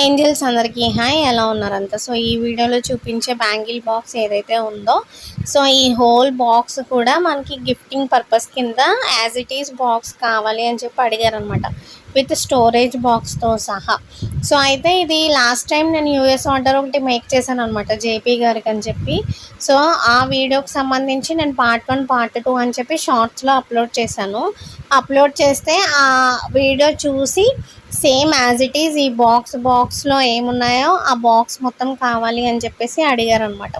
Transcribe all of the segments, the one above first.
Angels అందరికీ. Hi ఎలా ఉన్నారంతా so ఈ వీడియోలో చూపించే బ్యాంగిల్ బాక్స్ ఏదైతే ఉందో సో ఈ హోల్ బాక్స్ కూడా మనకి గిఫ్టింగ్ పర్పస్ కింద యాజ్ ఇట్ ఈస్ బాక్స్ కావాలి అని చెప్పి అడిగారనమాట విత్ స్టోరేజ్ బాక్స్తో సహా. సో అయితే ఇది లాస్ట్ టైం నేను యూఎస్ ఆర్డర్ ఒకటి మేక్ చేశాను అనమాట జేపీ గారికి అని చెప్పి. సో ఆ వీడియోకి సంబంధించి నేను పార్ట్ వన్ పార్ట్ టూ అని చెప్పి షార్ట్స్లో అప్లోడ్ చేశాను. అప్లోడ్ చేస్తే ఆ వీడియో చూసి సేమ్ యాజ్ ఇట్ ఈజ్ ఈ బాక్స్ బాక్స్లో ఏమున్నాయో ఆ బాక్స్ మొత్తం కావాలి అని చెప్పేసి అడిగారు అనమాట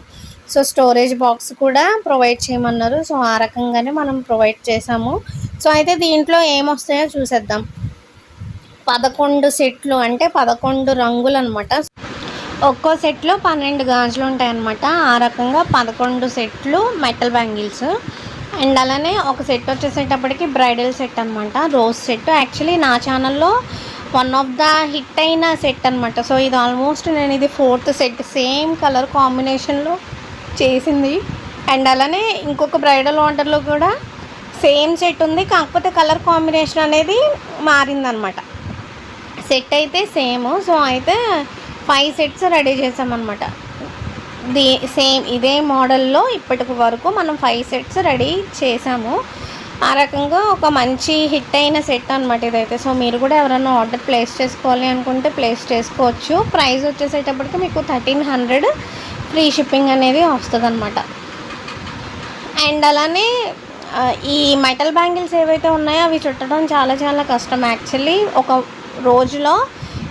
సో స్టోరేజ్ బాక్స్ కూడా ప్రొవైడ్ చేయమన్నారు. సో ఆ రకంగానే మనం ప్రొవైడ్ చేసాము సో అయితే దీంట్లో ఏమొస్తాయో చూసేద్దాం. పదకొండు సెట్లు అంటే పదకొండు రంగులు అనమాట ఒక్కో సెట్లో పన్నెండు గాజులు ఉంటాయి అన్నమాట ఆ రకంగా పదకొండు సెట్లు మెటల్ బ్యాంగిల్స్ అండ్ అలానే ఒక సెట్ వచ్చేసేటప్పటికి బ్రైడల్ సెట్ అనమాట రోజ్ సెట్ యాక్చువల్లీ నా ఛానల్లో వన్ ఆఫ్ ద హిట్ అయిన సెట్ అనమాట సో ఇది ఆల్మోస్ట్ నేను ఇది ఫోర్త్ సెట్ సేమ్ కలర్ కాంబినేషన్లో చేసింది. అండ్ అలానే ఇంకొక బ్రైడల్ వాటర్లో కూడా సేమ్ సెట్ ఉంది. కాకపోతే కలర్ కాంబినేషన్ అనేది మారిందనమాట సెట్ అయితే సేమ్ సో అయితే ఫైవ్ సెట్స్ రెడీ చేసామన్నమాట. దీ సేమ్ ఇదే మోడల్లో ఇప్పటి వరకు మనం ఫైవ్ సెట్స్ రెడీ చేసాము. ఆ రకంగా ఒక మంచి హిట్ అయిన సెట్ అనమాట ఇదైతే. సో మీరు కూడా ఎవరైనా ఆర్డర్ ప్లేస్ చేసుకోవాలి అనుకుంటే ప్లేస్ చేసుకోవచ్చు. ప్రైస్ వచ్చేసేటప్పటికి మీకు థర్టీన్ హండ్రెడ్ ఫ్రీ షిప్పింగ్ అనేది వస్తుంది అనమాట అండ్ అలానే ఈ మెటల్ బ్యాంగిల్స్ ఏవైతే ఉన్నాయో అవి చుట్టడం చాలా చాలా కష్టం. యాక్చువల్లీ ఒక రోజులో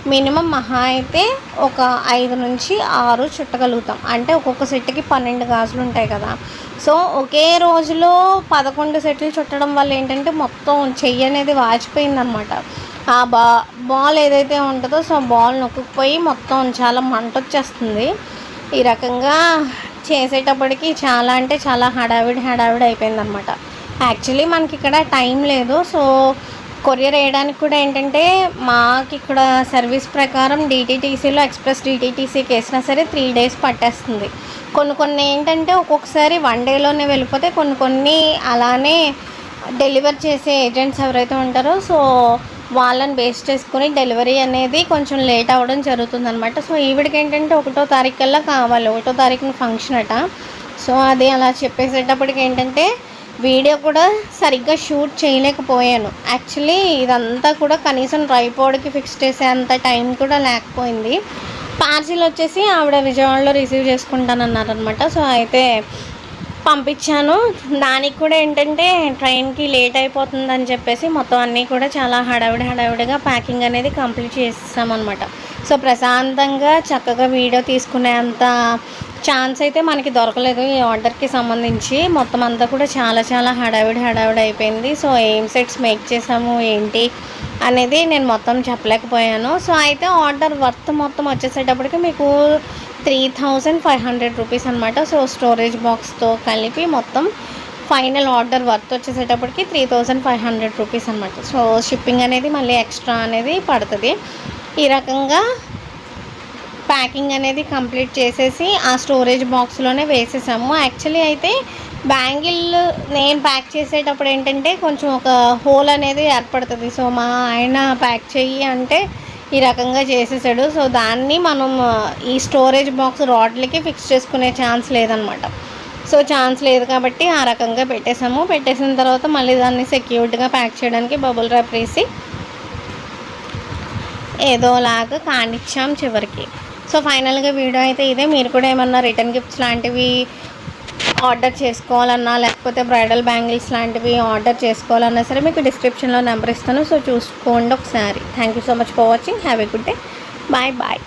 మినిమం మహా అయితే ఒక ఐదు నుంచి ఆరు చుట్టగలుగుతాం. అంటే ఒక్కొక్క సెట్కి పన్నెండు గాజులు ఉంటాయి కదా. సో ఒకే రోజులో పదకొండు సెట్లు చుట్టడం వల్ల ఏంటంటే మొత్తం చెయ్యి అనేది వాచిపోయిందనమాట. ఆ బా బాల్ ఏదైతే ఉంటుందో సో బాల్ నొక్కుపోయి మొత్తం చాలా మంట వచ్చేస్తుంది. ఈ రకంగా చేసేటప్పటికి చాలా అంటే చాలా హడావిడి హడావిడి అయిపోయిందనమాట. యాక్చువల్లీ మనకి ఇక్కడ టైం లేదు. సో కొరియర్ వేయడానికి కూడా ఏంటంటే మాకు ఇక్కడ సర్వీస్ ప్రకారం డీటీటీసీలో ఎక్స్ప్రెస్ డిటీటీసీకి వేసినా సరే త్రీ డేస్ పట్టేస్తుంది. కొన్ని కొన్ని ఏంటంటే ఒక్కొక్కసారి వన్ డేలోనే వెళ్ళిపోతే కొన్ని కొన్ని అలానే డెలివర్ చేసే ఏజెంట్స్ ఎవరైతే ఉంటారో సో వాళ్ళని బేస్ చేసుకుని డెలివరీ అనేది కొంచెం లేట్ అవ్వడం జరుగుతుంది అనమాట సో ఈవిడికి ఏంటంటే ఒకటో తారీఖు కల్లా కావాలి ఒకటో తారీఖున ఫంక్షన్ అట. సో అది అలా చెప్పేసేటప్పటికి ఏంటంటే వీడియో కూడా సరిగ్గా షూట్ చేయలేకపోయాను. యాక్చువల్లీ ఇదంతా కూడా కనీసం ట్రైపోర్డ్కి ఫిక్స్ చేసే అంత టైం కూడా లేకపోయింది. పార్సిల్ వచ్చేసి ఆవిడ విజయవాడలో రిసీవ్ చేసుకుంటానన్నారనమాట సో అయితే పంపించాను. దానికి కూడా ఏంటంటే ట్రైన్కి లేట్ అయిపోతుందని చెప్పేసి మొత్తం అన్నీ కూడా చాలా హడావిడి హడావిడిగా ప్యాకింగ్ అనేది కంప్లీట్ చేసేసామన్నమాట. సో ప్రశాంతంగా చక్కగా వీడియో తీసుకునే అంత ఛాన్స్ అయితే మనకి దొరకలేదు ఈ ఆర్డర్కి సంబంధించి. మొత్తం అంతా కూడా చాలా చాలా హడావిడి హడావిడి అయిపోయింది. సో ఏం సెట్స్ మేక్ చేసాము ఏంటి అనేది నేను మొత్తం చెప్పలేకపోయాను. సో అయితే ఆర్డర్ వర్త్ మొత్తం వచ్చేసేటప్పటికి మీకు three thousand five hundred rupees అనమాట సో స్టోరేజ్ బాక్స్తో కలిపి మొత్తం ఫైనల్ ఆర్డర్ వర్త్ వచ్చేసేటప్పటికి three thousand five hundred rupees అనమాట సో షిప్పింగ్ అనేది మళ్ళీ ఎక్స్ట్రా అనేది పడుతుంది. ఈ రకంగా ప్యాకింగ్ అనేది కంప్లీట్ చేసేసి ఆ స్టోరేజ్ బాక్స్లోనే వేసేసాము. యాక్చువల్లీ అయితే బ్యాంగిల్ నేను ప్యాక్ చేసేటప్పుడు ఏంటంటే కొంచెం ఒక హోల్ అనేది ఏర్పడుతుంది. సో మా ఆయన ప్యాక్ చెయ్యి అంటే ఈ రకంగా చేసేసాడు. సో దాన్ని మనం ఈ స్టోరేజ్ బాక్స్ రాడ్లకి ఫిక్స్ చేసుకునే ఛాన్స్ లేదనమాట. సో ఛాన్స్ లేదు కాబట్టి ఆ రకంగా పెట్టేసాము. పెట్టేసిన తర్వాత మళ్ళీ దాన్ని సెక్యూర్డ్గా ప్యాక్ చేయడానికి బబుల్ ర్యాప్ వేసి ఏదోలాగా కానిచ్చాం చివరికి. సో ఫైనల్గా వీడియో అయితే ఇదే. మీరు కూడా ఏమన్నా రిటర్న్ గిఫ్ట్స్ లాంటివి ఆర్డర్ చేసుకోవాలన్నా లేకపోతే బ్రైడల్ బ్యాంగిల్స్ లాంటివి ఆర్డర్ చేసుకోవాలన్నా సరే మీకు డిస్క్రిప్షన్లో నెంబర్ ఇస్తాను. సో చూసుకోండి ఒకసారి. Thank you so much for watching have a good day bye bye